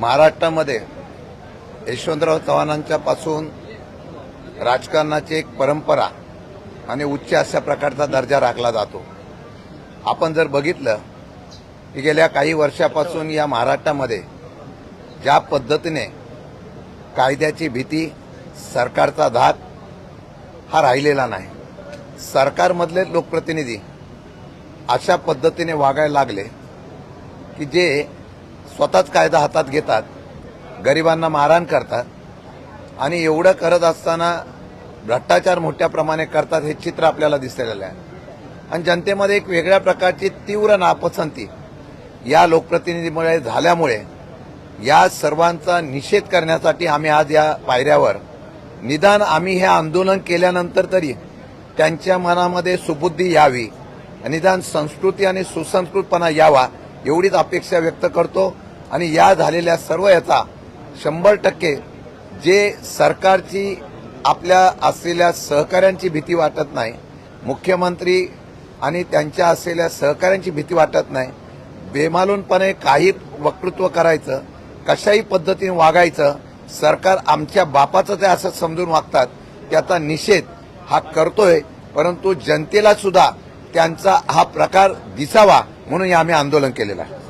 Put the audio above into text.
महाराष्ट्रामध्ये यशवंतराव चव्हाणांच्या पासून राजकारणाची एक परंपरा आणि उच्च अशा प्रकारचा दर्जा राखला जातो. आपण जर बघितलं की गेल्या काही वर्षापासून या महाराष्ट्रामध्ये ज्या पद्धतीने कायद्याची भीती सरकारचा धाक हा राहिलेला नाही. सरकारमधले लोकप्रतिनिधी अशा पद्धतीने वागायला लागले की जे स्वतःच कायदा हातात घेतात गरिबांना मारहाण करतात आणि एवढं करत असताना भ्रष्टाचार मोठ्या प्रमाणे करतात हे चित्र आपल्याला दिसलेलं आहे. आणि जनतेमध्ये एक वेगळ्या प्रकारची तीव्र नापसंती या लोकप्रतिनिधीमुळे झाल्यामुळे या सर्वांचा निषेध करण्यासाठी आम्ही आज या पायऱ्यावर निदान आम्ही हे आंदोलन केल्यानंतर तरी त्यांच्या मनामध्ये सुबुद्धी यावी निदान संस्कृती आणि सुसंस्कृतपणा यावा एवढीच अपेक्षा व्यक्त करतो आणि या झालेल्या सर्व याचा शंभर टक्के जे सरकारची आपल्या असलेल्या सहकाऱ्यांची भीती वाटत नाही मुख्यमंत्री आणि त्यांच्या असलेल्या सहकाऱ्यांची भीती वाटत नाही बेमालूनपणे काही वक्तृत्व करायचं कशाही पद्धतीने वागायचं सरकार आमच्या बापाचं ते असं समजून वागतात त्याचा निषेध हा करतोय परंतु जनतेला सुद्धा त्यांचा हा प्रकार दिसावा म्हणून आम्ही आंदोलन केलेलं आहे.